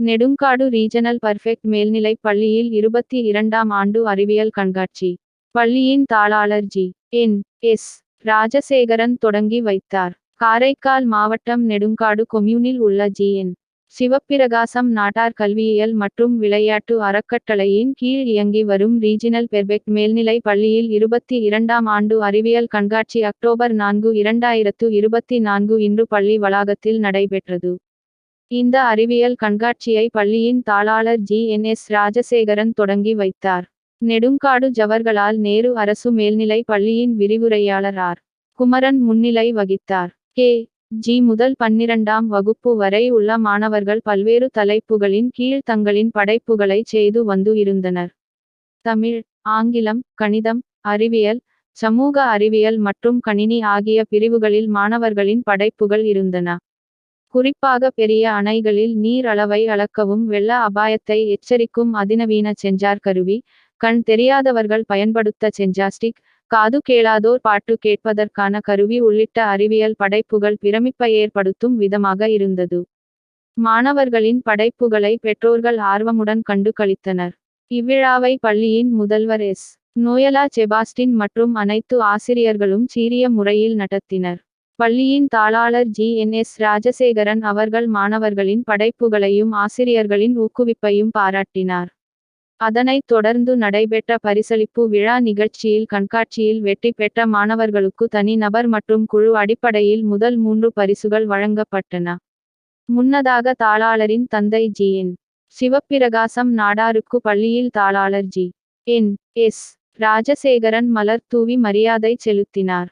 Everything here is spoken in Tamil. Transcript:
நெடுங்காடு ரீஜனல் பர்ஃபெக்ட் மேல்நிலைப் பள்ளியில் இருபத்தி இரண்டாம் ஆண்டு அறிவியல் கண்காட்சி. பள்ளியின் தாளாளர் ஜி. என். எஸ். ராஜசேகரன் தொடங்கி வைத்தார். காரைக்கால் மாவட்டம் நெடுங்காடு கொம்யூனில் உள்ள ஜி. என். சிவப்பிரகாசம் நாட்டார் கல்வியியல் மற்றும் விளையாட்டு அறக்கட்டளையின் கீழ் இயங்கி வரும் ரீஜினல் பெர்பெக்ட் மேல்நிலை பள்ளியில் இருபத்தி இரண்டாம் ஆண்டு அறிவியல் கண்காட்சி அக்டோபர் நான்கு இரண்டாயிரத்து இருபத்தி நான்கு இன்று பள்ளி வளாகத்தில் நடைபெற்றது. இந்த அறிவியல் கண்காட்சியை பள்ளியின் தாளாளர் ஜி. என். எஸ். ராஜசேகரன் தொடங்கி வைத்தார். நெடுங்காடு ஜவர்களால் நேரு அரசு மேல்நிலை பள்ளியின் விரிவுரையாளர் ஆர். குமரன் முன்னிலை வகித்தார். கே. ஜி. முதல் பன்னிரண்டாம் வகுப்பு வரை உள்ள மாணவர்கள் பல்வேறு தலைப்புகளின் கீழ் தங்களின் படைப்புகளை செய்து வந்து இருந்தனர். தமிழ் ஆங்கிலம் கணிதம் அறிவியல் சமூக அறிவியல் மற்றும் கணினி ஆகிய பிரிவுகளில் மாணவர்களின் படைப்புகள் இருந்தன. குறிப்பாக பெரிய அணைகளில் நீர் அளவை அளக்கவும் வெள்ள அபாயத்தை எச்சரிக்கும் அதிநவீன செஞ்சார் கருவி. கண் தெரியாதவர்கள் பயன்படுத்த செஞ்சாஸ்டிக். காது கேளாதோர் பாட்டு கேட்பதற்கான கருவி உள்ளிட்ட அறிவியல் படைப்புகள் பிரமிப்பை ஏற்படுத்தும் விதமாக இருந்தது. மாணவர்களின் படைப்புகளை பெற்றோர்கள் ஆர்வமுடன் கண்டு களித்தனர். இவ்விழாவை பள்ளியின் முதல்வர் எஸ். நோயலா செபாஸ்டின் மற்றும் அனைத்து ஆசிரியர்களும் சீரிய முறையில் நடத்தினர். பள்ளியின் தாளாளர் ஜி. என். எஸ். ராஜசேகரன் அவர்கள் மாணவர்களின் படைப்புகளையும் ஆசிரியர்களின் ஊக்குவிப்பையும் பாராட்டினார். அதனைத் தொடர்ந்து நடைபெற்ற பரிசளிப்பு விழா நிகழ்ச்சியில் கண்காட்சியில் வெற்றி பெற்ற மாணவர்களுக்கு தனி நபர் மற்றும் குழு அடிப்படையில் முதல் மூன்று பரிசுகள் வழங்கப்பட்டன. முன்னதாக தாளாளரின் தந்தை ஜி. என். சிவப்பிரகாசம் நாடாருக்கு பள்ளியில் தாளாளர் ஜி. என். எஸ். ராஜசேகரன் மலர் தூவி மரியாதை செலுத்தினார்.